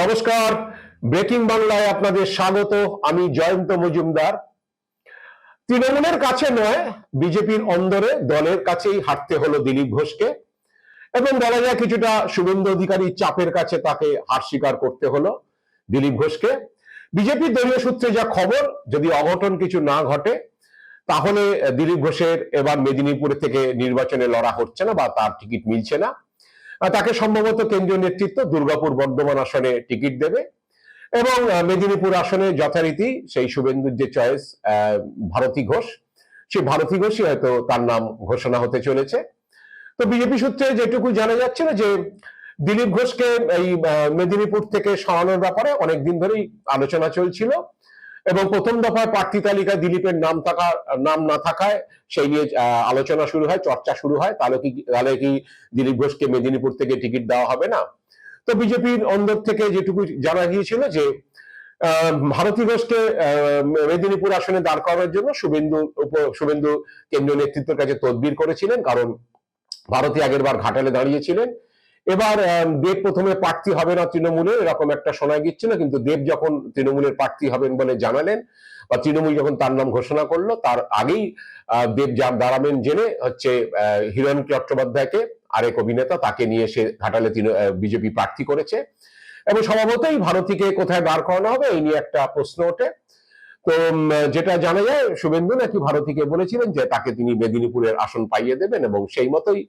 নমস্কার। ব্রেকিং বাংলায় আপনাদের স্বাগত। আমি জয়ন্ত মজুমদার। তৃণমূলের কাছে নয়, বিজেপির অন্দরে দলের কাছেই হারতে হলো দিলীপ ঘোষকে। এবং বলা যায় কিছুটা শুভেন্দু অধিকারী চাপের কাছে তাকে হার স্বীকার করতে হলো দিলীপ ঘোষকে। বিজেপির দলীয় সূত্রে যা খবর, যদি অঘটন কিছু না ঘটে, তাহলে দিলীপ ঘোষের এবার মেদিনীপুর থেকে নির্বাচনে লড়া হচ্ছে না বা তার টিকিট মিলছে না। তাকে সম্ভবত কেন্দ্রীয় নেতৃত্ব দুর্গাপুর বর্ধমান আসনে টিকিট দেবে এবং মেদিনীপুর আসনে যথারীতি সেই শুভেন্দুর যে চয়েস ভারতী ঘোষ, সেই ভারতী ঘোষই হয়তো তার নাম ঘোষণা হতে চলেছে। তো বিজেপি সূত্রে যেটুকু জানা যাচ্ছে না যে, দিলীপ ঘোষকে এই মেদিনীপুর থেকে সরানোর ব্যাপারে অনেকদিন ধরেই আলোচনা চলছিল। এবং প্রথম দফায় প্রার্থী তালিকায় দিলীপের নাম থাকা, নাম না থাকায় সেই নিয়ে আলোচনা শুরু হয়, চর্চা শুরু হয়। তাহলে কি তাহলে কি দিলীপ ঘোষকে মেদিনীপুর থেকে টিকিট দেওয়া হবে না? তো বিজেপির অন্দর থেকে যেটুকু জানা গিয়েছিল যে ভারতী ঘোষকে মেদিনীপুর আসনে দাঁড় করার জন্য শুভেন্দু উপ- শুভেন্দু কেন্দ্রীয় নেতৃত্বের কাছে তদবির করেছিলেন। কারণ ভারতী আগের বার ঘাটালে দাঁড়িয়েছিলেন। এবার দেব প্রথমে প্রার্থী হবে না তৃণমূলের, এরকম একটা শোনা গিয়েছিল, কিন্তু দেব যখন তৃণমূলের প্রার্থী হবেন বলে জানালেন, বা তৃণমূল যখন তার নাম ঘোষণা করল, তার আগেই দেব যার দাঁড়াবেন জেনে হচ্ছে হিরণ চট্টোপাধ্যায়কে আরেক অভিনেতা তাকে নিয়ে এসে ঘাটালে বিজেপি প্রার্থী করেছে। এবং স্বভাবতই ভারতীকে কোথায় দাঁড় করানো হবে, এই নিয়ে একটা প্রশ্ন ওঠে। তো যেটা জানা যায়, শুভেন্দু নাকি ভারতীকে বলেছিলেন যে তাকে তিনি মেদিনীপুরের আসন পাইয়ে দেবেন, এবং সেই মতোই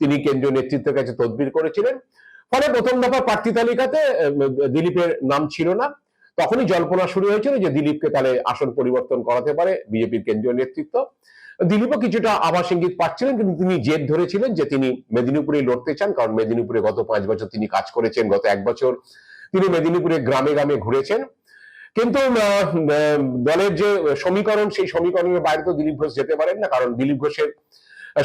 তিনি কেন্দ্রীয় নেতৃত্বের কাছে তদবির করেছিলেন। ফলে প্রথম দফা প্রার্থী তালিকাতে দিলীপের নাম ছিল না। তখনই জল্পনা শুরু হয়েছিল যে দিলীপকে তাহলে আসন পরিবর্তন করাতে পারে বিজেপির কেন্দ্রীয় নেতৃত্ব। দিলীপও কিছুটা আভাস ইঙ্গিত পাচ্ছিলেন কিন্তু তিনি জেদ ধরেছিলেন যে তিনি মেদিনীপুরে লড়তে চান কারণ মেদিনীপুরে গত পাঁচ বছর তিনি কাজ করেছেন গত এক বছর তিনি মেদিনীপুরে গ্রামে গ্রামে ঘুরেছেন। কিন্তু দলের যে সমীকরণ সেই সমীকরণের বাইরে তো দিলীপ ঘোষ যেতে পারেন না কারণ দিলীপ ঘোষের আহ,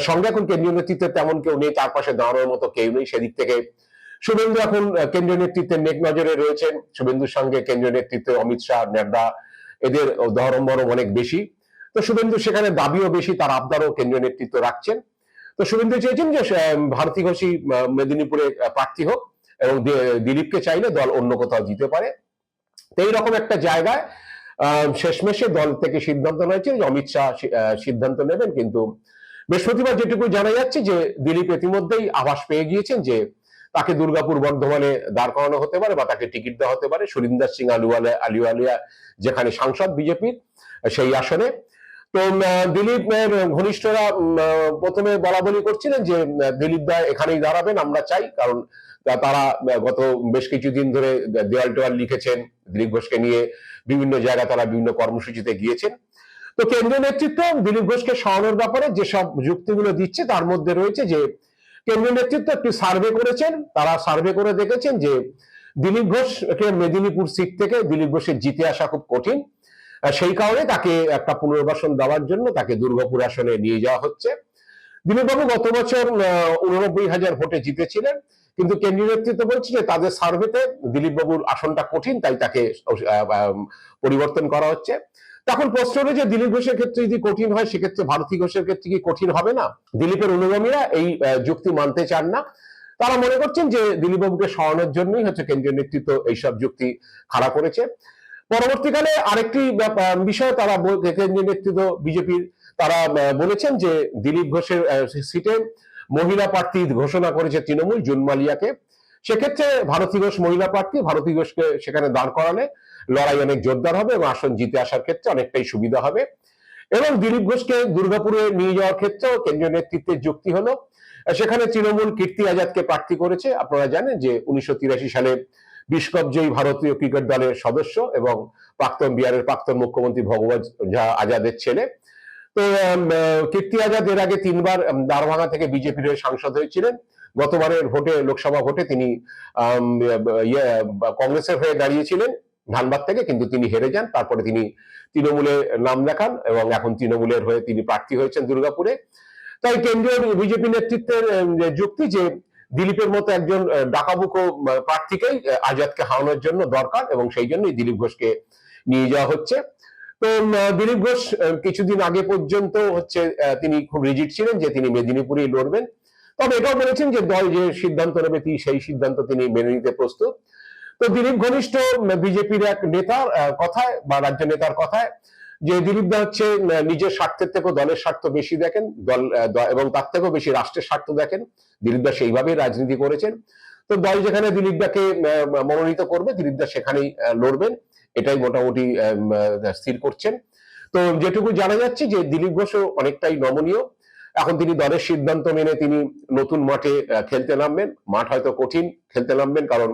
সঙ্গে এখন কেন্দ্রীয় নেতৃত্বে তেমন কেউ নেই, তার পাশে দাঁড়ানোর মতো কেউ নেই সেদিক থেকে। শুভেন্দু এখন কেন্দ্রীয় নেতৃত্বের নেক নজরে রয়েছেন। শুভেন্দুর সঙ্গে কেন্দ্রীয় নেতৃত্বে অমিত শাহ, নাড্ডা, এদের ধরম বরম অনেক বেশি। তো শুভেন্দু সেখানে দাবিও বেশি, তার আবদারও কেন্দ্রীয় নেতৃত্ব রাখছেন। তো শুভেন্দু চেয়েছেন যে ভারতী ঘোষী মেদিনীপুরে প্রার্থী হোক এবং দিলীপকে চাইলে দল অন্য কোথাও দিতে পারে। তো এইরকম একটা জায়গায় শেষমেশে দল থেকে সিদ্ধান্ত নিয়েছে যে অমিত শাহ সিদ্ধান্ত নেবেন, কিন্তু বৃহস্পতিবার যেটুকু জানা যাচ্ছে যে দিলীপ ইতিমধ্যেই আভাস পেয়ে গিয়েছেন যে তাকে দুর্গাপুর বর্ধমানে দাঁড় করানো হতে পারে বা তাকে টিকিট দেওয়া হতে পারে। সুরিন্দর সিং আলুওয়ালা, আলিওয়ালিয়া যেখানে সাংসদ বিজেপির, সেই আসনে। তো দিলীপ ঘনিষ্ঠরা প্রথমে বলা বলি করছিলেন যে, দিলীপ দা এখানেই দাঁড়াবেন, আমরা চাই, কারণ তারা, গত বেশ কিছুদিন ধরে দেওয়াল টোয়াল লিখেছেন। দিলীপ ঘোষকে নিয়ে বিভিন্ন জায়গায় তারা বিভিন্ন কর্মসূচিতে গিয়েছেন। তো কেন্দ্রীয় নেতৃত্ব দিলীপ ঘোষকে সরানোর ব্যাপারে যেসব যুক্তিগুলো দিচ্ছে, তার মধ্যে রয়েছে যে কেন্দ্রীয় নেতৃত্ব একটি সার্ভে করেছেন। তারা সার্ভে করে দেখেছেন যে দিলীপ ঘোষকে মেদিনীপুর সিট থেকে দিলীপ ঘোষের জিতে আসা খুব কঠিন। সেই কারণে তাকে একটা পুনর্বাসন দেওয়ার জন্য তাকে দুর্গাপুর আসনে নিয়ে যাওয়া হচ্ছে। দিলীপবাবু গত বছর উননব্বই হাজার ভোটে জিতেছিলেন, কিন্তু কেন্দ্রীয় নেতৃত্ব বলছে যে তাদের সার্ভেতে দিলীপ বাবুর আসনটা কঠিন, তাই তাকে পরিবর্তন করা হচ্ছে। তখন প্রশ্ন হলো যে দিলীপ ঘোষের ক্ষেত্রে যদি কঠিন হয়, সেক্ষেত্রে ভারতী ঘোষের ক্ষেত্রে কি কঠিন হবে না? দিলীপের অনুগামীরা এই যুক্তি মানতে চান না। তারা মনে করছেন যে দিলীপ বাবুকে সরানোর জন্যই হচ্ছে কেন্দ্রীয় নেতৃত্ব এইসব যুক্তি খাড়া করেছে। পরবর্তীকালে আরেকটি বিষয় তারা কেন্দ্রীয় নেতৃত্ব বিজেপির তারা বলেছেন যে দিলীপ ঘোষের সিটে মহিলা প্রার্থী ঘোষণা করেছে তৃণমূল জুন মালিয়াকে সেক্ষেত্রে ভারতী ঘোষ মহিলা প্রার্থী, ভারতী ঘোষকে সেখানে দাঁড় করালে লড়াই অনেক জোরদার হবে এবং আসন জিতে আসার ক্ষেত্রে অনেকটাই সুবিধা হবে। এবং দিলীপ ঘোষকে দুর্গাপুরে নিয়ে যাওয়ার ক্ষেত্রেও কেন্দ্রীয় নেতৃত্বের যুক্তি হলো। সেখানে তৃণমূল কীর্তি আজাদকে প্রার্থী করেছে। আপনারা জানেন যে উনিশশো তিরাশি সালে বিশ্বকাপ জয়ী ভারতীয় ক্রিকেট দলের সদস্য এবং প্রাক্তন বিহারের প্রাক্তন মুখ্যমন্ত্রী ভগবত ঝা আজাদের ছেলে। তো কীর্তি আজাদ এর আগে তিনবার দারভাঙা থেকে বিজেপির হয়ে সাংসদ হয়েছিলেন। গতবারের ভোটে লোকসভা ভোটে তিনি ইয়ে, কংগ্রেসের হয়ে দাঁড়িয়েছিলেন ধানবাদ থেকে কিন্তু তিনি হেরে যান। তারপরে তিনি তৃণমূলে নাম দেখান এবং এখন তৃণমূলের হয়ে তিনি প্রার্থী হয়েছেন দুর্গাপুরে। তাই কেন্দ্রীয় বিজেপি নেতৃত্বের যুক্তি যে দিলীপের মতো একজন ডাকাবুকো প্রার্থীকেই আজাদকে হারানোর জন্য দরকার এবং সেই জন্যই দিলীপ ঘোষকে নিয়ে যাওয়া হচ্ছে। তো দিলীপ ঘোষ কিছুদিন আগে পর্যন্ত হচ্ছে তিনি খুব রিজিট ছিলেন যে তিনি মেদিনীপুরেই লড়বেন। তবে এটাও বলেছেন যে দল যে সিদ্ধান্ত নেবে তিনি সেই সিদ্ধান্ত তিনি মেনে নিতে প্রস্তুত। তো দিলীপ ঘনিষ্ঠ বিজেপির এক নেতার কথায় বা রাজ্য নেতার কথায় যে দিলীপ দা হচ্ছে নিজের স্বার্থের থেকেও দলের স্বার্থ বেশি দেখেন, দল এবং তার থেকেও বেশি রাষ্ট্রের স্বার্থ দেখেন। দিলীপ দা সেইভাবেই রাজনীতি করেছেন। তো দল যেখানে দিলীপ দাকে মনোনীত করবে, দিলীপ দা সেখানেই লড়বেন। এটাই মোটামুটি স্থির করছেন। তো যেটুকু জানা যাচ্ছে যে দিলীপ ঘোষও অনেকটাই নমনীয়। এখন তিনি দলের সিদ্ধান্ত মেনে তিনি নতুন মাঠে খেলতে নামবেন। মাঠ হয়তো কঠিন, খেলতে নামবেন কারণ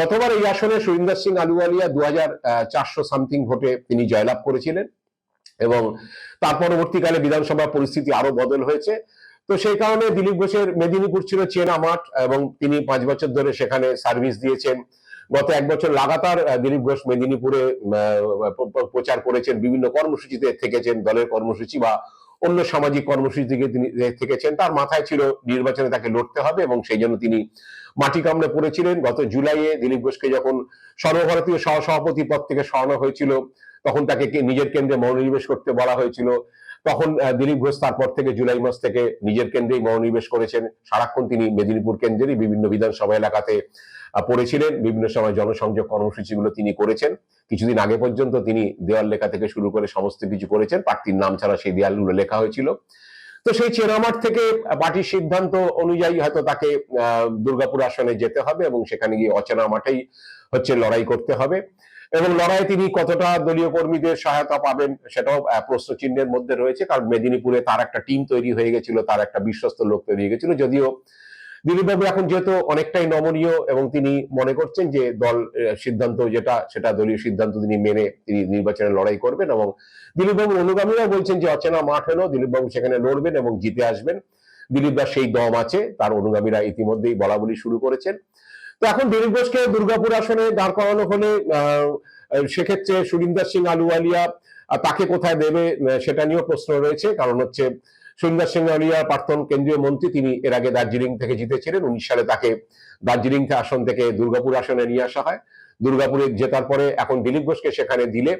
গতবার এই আসনে সুরিন্দর সিং আলুওয়ালিয়া দু হাজার চারশো সামথিং ভোটে তিনি জয়লাভ করেছিলেন এবং তার পরবর্তীকালে বিধানসভা পরিস্থিতি আরও বদল হয়েছে। তো সেই কারণে দিলীপ ঘোষের মেদিনীপুর ছিল চেনা মাঠ এবং তিনি পাঁচ বছর ধরে সেখানে সার্ভিস দিয়েছেন। গত এক বছর লাগাতার দিলীপ ঘোষ মেদিনীপুরে প্রচার করেছেন, বিভিন্ন কর্মসূচিতে থেকেছেন, দলের কর্মসূচি বা অন্য সামাজিক কর্মসূচি থেকে তিনি থেকেছেন। তার মাথায় ছিল নির্বাচনে তাকে লড়তে হবে এবং সেই জন্য তিনি মাটি কামড়ে পড়েছিলেন। গত জুলাইয়ে দিলীপ ঘোষকে যখন সর্বভারতীয় সহসভাপতি পদ থেকে সরানো হয়েছিল, তখন তাকে নিজের কেন্দ্রে মনোনিবেশ করতে বলা হয়েছিল। তখন দিলীপ ঘোষ তারপর থেকে জুলাই মাস থেকে নিজের কেন্দ্রেই মনোনিবেশ করেছেন। সারাক্ষণ তিনি মেদিনীপুর কেন্দ্রেরই বিভিন্ন বিধানসভা এলাকাতে পড়েছিলেন। বিভিন্ন সময় জনসংযোগ কর্মসূচিগুলো তিনি করেছেন। কিছুদিন আগে পর্যন্ত তিনি দেওয়াল লেখা থেকে শুরু করে সমস্ত কিছু করেছেন। প্রার্থীর নাম ছাড়া সেই দেয়ালগুলো লেখা হয়েছিল। তো সেই চেরামাঠ থেকে পার্টির সিদ্ধান্ত অনুযায়ী হয়তো তাকে দুর্গাপুর আসনে যেতে হবে এবং সেখানে গিয়ে অচেনা মাঠেই হচ্ছে লড়াই করতে হবে। এবং লড়াই তিনি কতটা দলীয় কর্মীদের সহায়তা পাবেন সেটাও আহ, প্রশ্ন চিহ্নের মধ্যে রয়েছে। কারণ মেদিনীপুরে তার একটা টিম তৈরি হয়ে গেছিল তার একটা বিশ্বস্ত লোক তৈরি হয়ে গেছিল। যদিও দিলীপবাবু এখন যেহেতু অনেকটাই নমনীয় এবং তিনি মনে করছেন যে দল সিদ্ধান্ত যেটা, সেটা দলীয় সিদ্ধান্ত তিনি মেনে তিনি নির্বাচনে লড়াই করবেন এবং দিলীপবাবুর অনুগামীরা বলছেন যে অচেনা মাঠ হলেও দিলীপবাবু সেখানে লড়বেন এবং জিতে আসবেন। দিলীপ দাস সেই দম আছে, তার অনুগামীরা ইতিমধ্যেই বলা বলি শুরু করেছেন। তো এখন দিলীপ ঘোষকে দুর্গাপুর আসনে দাঁড় করানো হলে সেক্ষেত্রে সুরিন্দর সিং আলুওয়ালিয়া তাকে কোথায় দেবে সেটা নিয়েও প্রশ্ন রয়েছে। কারণ হচ্ছে সুরিন্দর সিং আলিয়া প্রাক্তন কেন্দ্রীয় মন্ত্রী, তিনি এর আগে দার্জিলিং থেকে জিতেছিলেন। উনিশ সালে তাকে দার্জিলিং আসন থেকে দুর্গাপুর আসনে নিয়ে আসা হয়। দুর্গাপুরে জেতার পরে এখন দিলীপ ঘোষকে সেখানে দিলে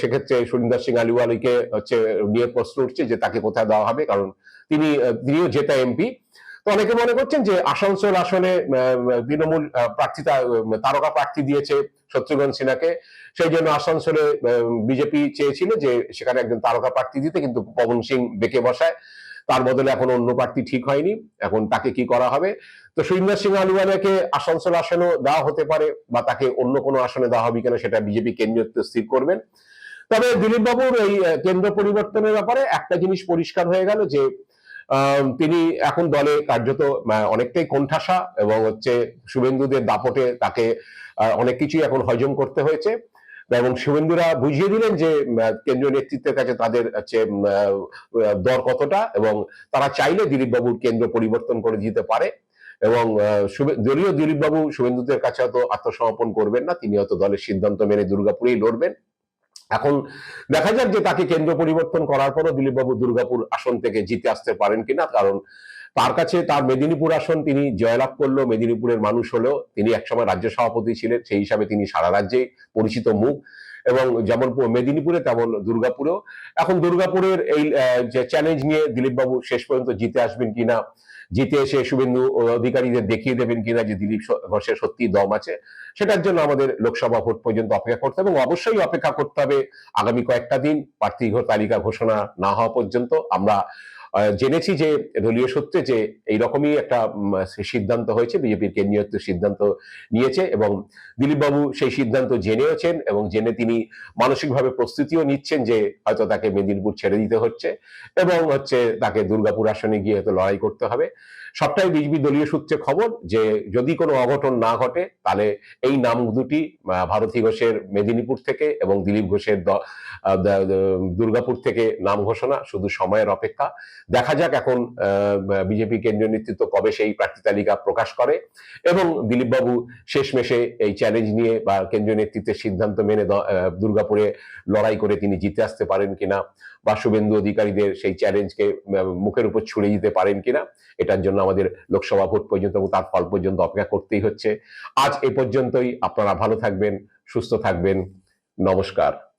সেক্ষেত্রে সুরিন্দর সিং আলিওয়ালিকে হচ্ছে নিয়ে প্রশ্ন উঠছে যে তাকে কোথায় দেওয়া হবে? কারণ তিনি তিনিও জেতা এমপি। তো অনেকে মনে করছেন যে আসানসোল আসনে আহ, তৃণমূল প্রার্থিতা তারকা প্রার্থী দিয়েছে শত্রুঘ্ন সিনহাকে। সেই জন্য আসানসোলে বিজেপি চেয়েছিল যে সেখানে একজন তারকা প্রার্থী দিতে কিন্তু পবন সিং বেঁকে বসায়। তার বদলে এখন অন্য প্রার্থী ঠিক হয়নি। এখন তাকে কি করা হবে? তো সুরিন্দর সিং আলুওয়ালাকে আসানসোল আসনেও দেওয়া হতে পারে বা তাকে অন্য কোনো আসনে দেওয়া হবে কিনা সেটা বিজেপি কেন্দ্রীয় স্থির করবেন। তবে দিলীপ বাবুর এই কেন্দ্র পরিবর্তনের ব্যাপারে একটা জিনিস পরিষ্কার হয়ে গেল যে তিনি এখন দলে কার্যত অনেকটাই কোণঠাসা এবং হচ্ছে শুভেন্দুদের দাপটে তাকে অনেক কিছুই এখন হজম করতে হয়েছে। এবং শুভেন্দুরা বুঝিয়ে দিলেন যে কেন্দ্রীয় নেতৃত্বের কাছে তাদের হচ্ছে দর কতটা এবং তারা চাইলে দিলীপ বাবুর কেন্দ্র পরিবর্তন করে দিতে পারে এবং দলীয় দিলীপ বাবু শুভেন্দুদের কাছে হয়তো আত্মসমর্পণ করবেন না, তিনি হয়তো দলের সিদ্ধান্ত মেনে দুর্গাপুরেই লড়বেন। এখন দেখা যাক যে তাকে কেন্দ্র পরিবর্তন করার পরও দিলীপ বাবু দুর্গাপুর আসন থেকে জিতে আসতে পারেন কিনা, কারণ তার কাছে তার মেদিনীপুর আসন তিনি জয়লাভ করল, মেদিনীপুরের মানুষ হলেও তিনি একসময় রাজ্য সভাপতি ছিলেন, সেই হিসাবে তিনি সারা রাজ্যেই পরিচিত মুখ। এবং যেমন মেদিনীপুরে তেমন দুর্গাপুরেও। এখন দুর্গাপুরের এই যে চ্যালেঞ্জ নিয়ে দিলীপ বাবু শেষ পর্যন্ত জিতে আসবেন কিনা জিতে এসে শুভেন্দু অধিকারীদের দেখিয়ে দেবেন কিনা যে দিলীপ ঘোষের সত্যি দম আছে, সেটার জন্য আমাদের লোকসভা ভোট পর্যন্ত অপেক্ষা করতে হবে এবং অবশ্যই অপেক্ষা করতে হবে আগামী কয়েকটা দিন প্রার্থী তালিকা ঘোষণা না হওয়া পর্যন্ত। আমরা জেনেছি যে দলীয় সূত্রে যে এইরকমই একটা সিদ্ধান্ত হয়েছে, বিজেপির কেন্দ্রীয় সিদ্ধান্ত নিয়েছে এবং দিলীপবাবু সেই সিদ্ধান্ত জেনেওছেন এবং জেনে তিনি মানসিকভাবে প্রস্তুতিও নিচ্ছেন যে হয়তো তাকে মেদিনীপুর ছেড়ে দিতে হচ্ছে এবং হচ্ছে তাকে দুর্গাপুর আসনে গিয়ে হয়তো লড়াই করতে হবে। সবটাই বিজেপি দলীয় সূত্রে খবর যে যদি কোনো অঘটন না ঘটে, তাহলে এই নাম দুটি ভারতী ঘোষের মেদিনীপুর থেকে এবং দিলীপ ঘোষের দুর্গাপুর থেকে নাম ঘোষণা, শুধু সময়ের অপেক্ষা। দেখা যাক এখন বিজেপি কেন্দ্রীয় নেতৃত্ব কবে সেই প্রার্থী তালিকা প্রকাশ করে এবং দিলীপ বাবু শেষমেশে এই চ্যালেঞ্জ নিয়ে বা কেন্দ্রীয় নেতৃত্বের সিদ্ধান্ত মেনে দুর্গাপুরে লড়াই করে তিনি জিতে আসতে পারেন কিনা বা শুভেন্দু অধিকারীদের সেই চ্যালেঞ্জকে মুখের উপর ছুড়ে দিতে পারেন কিনা, এটার জন্য আমাদের লোকসভা ভোট পর্যন্ত এবং তার ফল পর্যন্ত অপেক্ষা করতেই হচ্ছে। আজ এ পর্যন্তই। আপনারা ভালো থাকবেন, সুস্থ থাকবেন। নমস্কার।